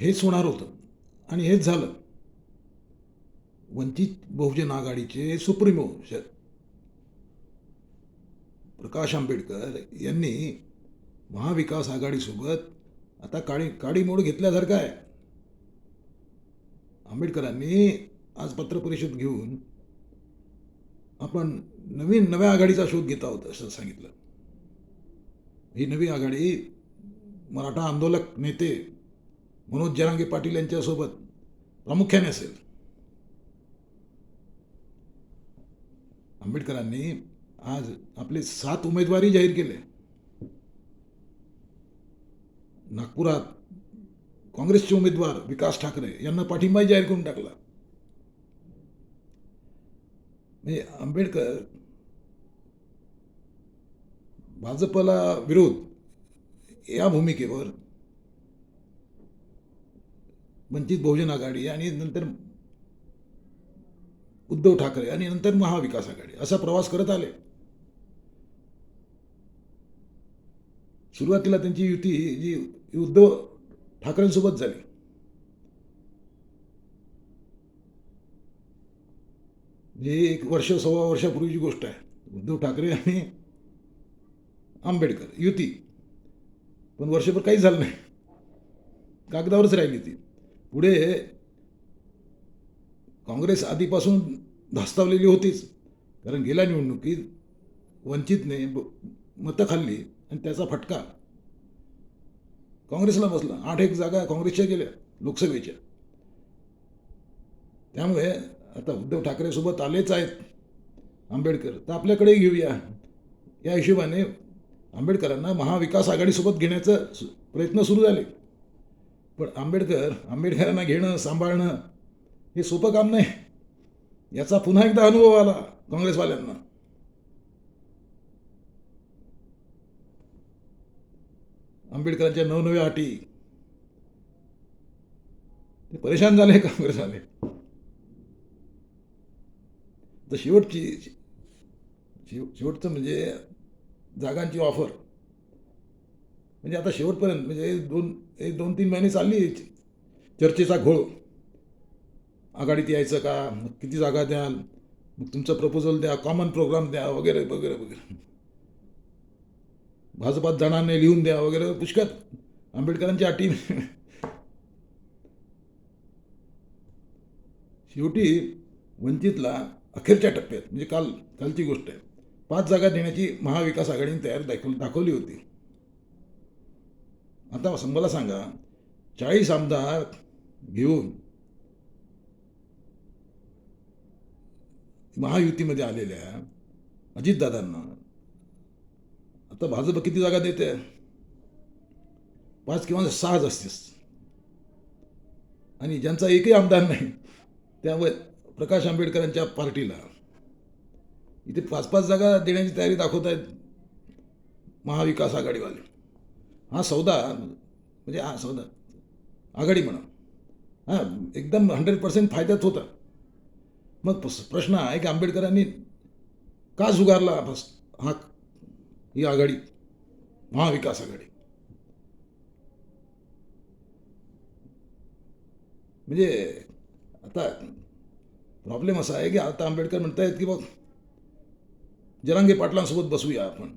हेच होणार होतं. आणि हेच झालं. वंचित बहुजन आघाडीचे सुप्रीमो श- प्रकाश आंबेडकर यांनी महाविकास आघाडीसोबत आता काळी काडी मोड घेतल्यासारखं आहे. आंबेडकरांनी आज पत्रपरिषद घेऊन आपण नवीन नव्या आघाडीचा शोध घेत आहोत असं सांगितलं. ही नवी आघाडी मराठा आंदोलक नेते मनोज जरांगे पाटील यांच्यासोबत प्रामुख्याने असेल. आंबेडकरांनी आज आपले सात उमेदवारी जाहीर केले. नागपुरात काँग्रेसचे उमेदवार विकास ठाकरे यांना पाठिंबाही जाहीर करून टाकला. म्हणजे आंबेडकर भाजपला विरोध या भूमिकेवर वंचित बहुजन आघाडी आणि नंतर उद्धव ठाकरे आणि नंतर महाविकास आघाडी असा प्रवास करत आले. सुरुवातीला त्यांची युती जी उद्धव ठाकरेंसोबत झाली. जी एक वर्ष सव्वा वर्षापूर्वीची गोष्ट आहे. उद्धव ठाकरे आणि आंबेडकर युती. पण वर्षभर काहीच झालं नाही. कागदावरच राहिली ती. पुढे काँग्रेस आधीपासून धास्तावलेली होतीच. कारण गेल्या निवडणुकीत वंचितने ब- मतं खाल्ली आणि त्याचा फटका. काँग्रेसला बसला. आठ एक जागा काँग्रेसच्या गेल्या लोकसभेच्या. त्यामुळे आता उद्धव ठाकरेसोबत आलेच आहेत आंबेडकर. तर आपल्याकडे घेऊया. या हिशोबाने आंबेडकरांना महाविकास आघाडीसोबत घेण्याचा प्रयत्न सुरू झाले. पण आंबेडकर आंबेडकरांना घेणं सांभाळणं हे सोपं काम नाही. याचा पुन्हा एकदा अनुभव आला काँग्रेसवाल्यांना. आंबेडकरांच्या नवनव्या अटी. ते परेशान झाले काँग्रेसवाले. तर शेवटची शेवटचं म्हणजे जागांची ऑफर म्हणजे आता शेवटपर्यंत म्हणजे एक दोन एक दोन तीन महिने चालली चर्चेचा घोळ. आघाडीत यायचं का? मग किती जागा द्याल? मग तुमचं प्रपोजल द्या कॉमन प्रोग्राम द्या वगैरे वगैरे वगैरे. भाजपात जाणार नाही लिहून द्या वगैरे. पुष्कळ. आंबेडकरांच्या अटी. शेवटी वंचितला अखेरच्या टप्प्यात म्हणजे काल कालची गोष्ट आहे. पाच जागा देण्याची महाविकास आघाडीने तयार दाखव दाखवली होती. आता मला सांगा चाळीस आमदार घेऊन महायुतीमध्ये आलेल्या अजितदादांना आता भाजप किती जागा देते? पाच किंवा सहाच असतेस आणि ज्यांचा एकही आमदार नाही त्यामुळे प्रकाश आंबेडकरांच्या पार्टीला इथे पाच पाच जागा देण्याची तयारी दाखवत आहेत महाविकास आघाडीवाले. हा सौदा म्हणजे हा सौदा. आघाडी म्हणा. हां एकदम हंड्रेड पर्सेंट फायद्यात होता. मग प्रश्न आहे की आंबेडकरांनी का झुगारला बस हा ही आघाडी? महाविकास आघाडी. म्हणजे आता प्रॉब्लेम असा आहे की आता आंबेडकर म्हणतायत की बघ जरांगे पाटलांसोबत बसूया आपण.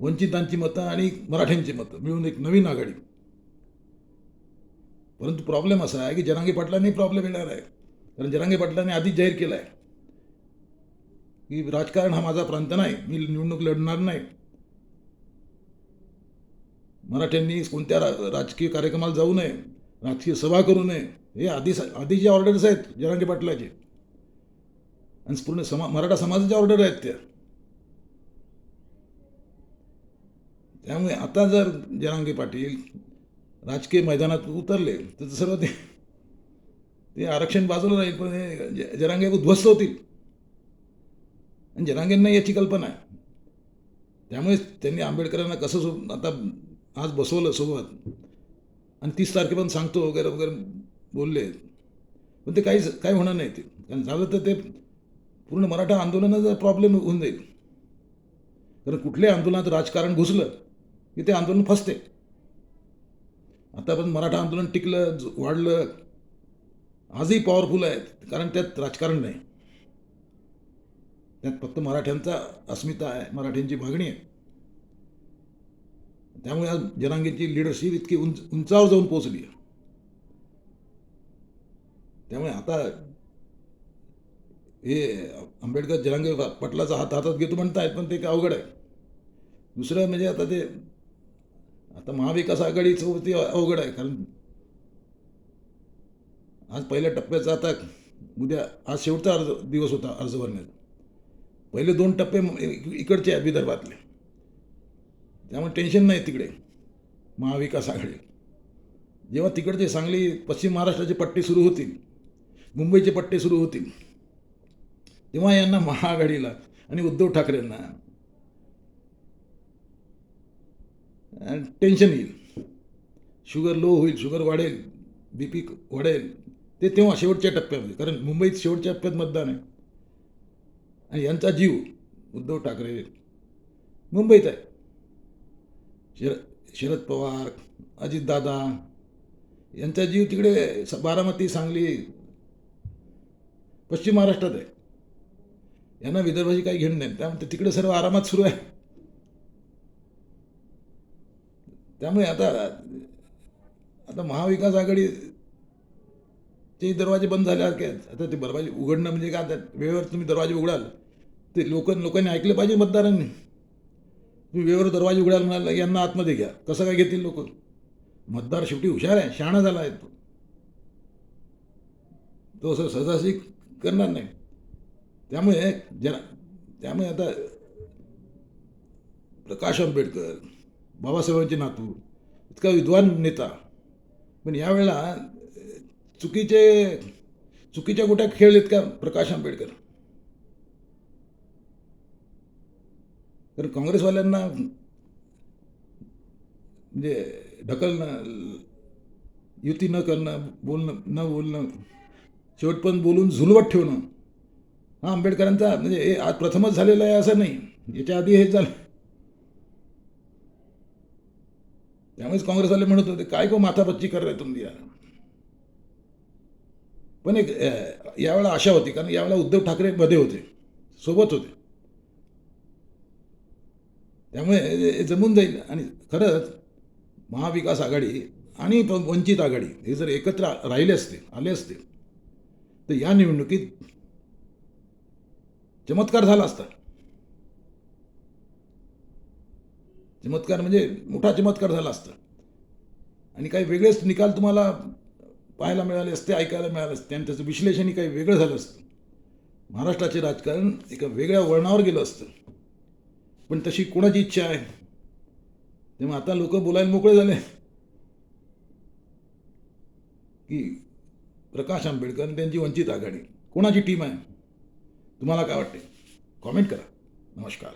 वंचितांची मतं आणि मराठ्यांची मतं मिळून एक नवीन आघाडी. परंतु प्रॉब्लेम असा आहे की जनांगी पाटलांनी प्रॉब्लेम येणार आहे. कारण जनांगी पाटलांनी आधीच जाहीर केला आहे की राजकारण हा माझा प्रांत नाही मी निवडणूक लढणार नाही. मराठ्यांनी कोणत्या रा राजकीय कार्यक्रमाला जाऊ नये राजकीय सभा करू नये हे आधी आधीचे ऑर्डर्स आहेत जरांगे पाटलाचे. आणि पूर्ण समा मराठा समाजाच्या ऑर्डर आहेत त्या. त्यामुळे आता जर जरांगे पाटील राजकीय मैदानात उतरले तर सर्व ते ते आरक्षण बाजूला राहील पण हे ज- जरांगे उद्ध्वस्त होतील. आणि जरांगेंना याची कल्पना आहे. त्यामुळे त्यांनी आंबेडकरांना कसं सो आता आज बसवलं सोबत आणि तीस तारखेपर्यंत सांगतो वगैरे वगैरे बोलले. पण ते काहीच काही होणार नाही ते. कारण झालं तर ते पूर्ण मराठा आंदोलनाचा प्रॉब्लेम होऊन जाईल. कारण कुठल्याही आंदोलनात राजकारण घुसलं की ते आंदोलन फसते. आता पण मराठा आंदोलन टिकलं वाढलं. आजही पॉवरफुल आहेत कारण त्यात राजकारण नाही. त्यात फक्त मराठ्यांचा अस्मिता आहे मराठ्यांची मागणी आहे. त्यामुळे आज जनांगीची लिडरशिप इतकी उंच उंचावर जाऊन पोहोचली आहे. त्यामुळे आता हे आंबेडकर जनांगे पटलाचा हात हातात घेतो म्हणतायत पण ते काय अवघड आहे. दुसरं म्हणजे आता ते आता महाविकास आघाडीचं होती अवघड आहे कारण आज पहिल्या टप्प्याचा आता उद्या आज शेवटचा अर्ज दिवस होता अर्ज भरण्याचा. पहिले दोन टप्पे इकडचे आहे विदर्भातले त्यामुळे टेन्शन नाही तिकडे महाविकास आघाडी. जेव्हा तिकडचे सांगली पश्चिम महाराष्ट्राचे पट्टे सुरू होतील मुंबईचे पट्टे सुरू होतील तेव्हा यांना महाआघाडीला आणि उद्धव ठाकरेंना टेन्शन येईल. शुगर लो होईल शुगर वाढेल बी पी वाढेल. ते तेव्हा शेवटच्या टप्प्यामध्ये कारण मुंबईत शेवटच्या टप्प्यात मतदान आहे. आणि यांचा जीव उद्धव ठाकरे मुंबईत आहे. शर शरद पवार अजितदादा यांचा जीव तिकडे बारामती सांगली पश्चिम महाराष्ट्रात आहे. यांना विदर्भाची काही घेणं नाही. त्यामुळे तिकडे सर्व आरामात सुरू आहे. त्यामुळे आता आता महाविकास आघाडी ते दरवाजे बंद झाले आहेत. आता ते दरवाजे उघडणं म्हणजे काय? वेळेवर तुम्ही दरवाजे उघडाल. ते लोक लोकांनी ऐकलं पाहिजे मतदारांनी. तुम्ही वेळेवर दरवाजे उघडाल म्हणाल यांना आतमध्ये घ्या. कसं काय घेतील लोक? मतदार शेवटी हुशार आहे. शहाणा झाला आहे तो. तो असं सहजासहजी करणार नाही. त्यामुळे जरा त्यामुळे आता प्रकाश आंबेडकर बाबासाहेबांचे नातू इतका विद्वान नेता. पण यावेळेला चुकीचे चुकीच्या गोट्या खेळलेत का प्रकाश आंबेडकर. कारण काँग्रेसवाल्यांना म्हणजे ढकलणं युती न करणं बोलणं न बोलणं शेवटपर्यंत बोलून झुलवत ठेवणं हा आंबेडकरांचा म्हणजे हे आज प्रथमच झालेलं आहे असं नाही. याच्या आधी हे झालं. त्यामुळेच काँग्रेसवाले म्हणत होते काय को माथापच्ची कर रे तुम दिया पण एक यावेळा आशा होती कारण यावेळेला उद्धव ठाकरे मध्ये होते सोबत होते. त्यामुळे हे जमून जाईल. आणि खरंच महाविकास आघाडी आणि वंचित आघाडी हे जर एकत्र राहिले असते आले असते तर या निवडणुकीत चमत्कार झाला असता. चमत्कार म्हणजे मोठा चमत्कार झाला असता. आणि काही वेगळेच निकाल तुम्हाला पाहायला मिळाले असते ऐकायला मिळाले असते. आणि त्याचं विश्लेषणही काही वेगळं झालं असतं. महाराष्ट्राचे राजकारण एका वेगळ्या वळणावर गेलं असतं. पण तशी कोणाची इच्छा आहे? तेव्हा आता लोक बोलायला मोकळे झाले. की प्रकाश आंबेडकर आणि त्यांची वंचित आघाडी. कोणाची टीम आहे? तुम्हाला काय वाटते? कॉमेंट करा. नमस्कार.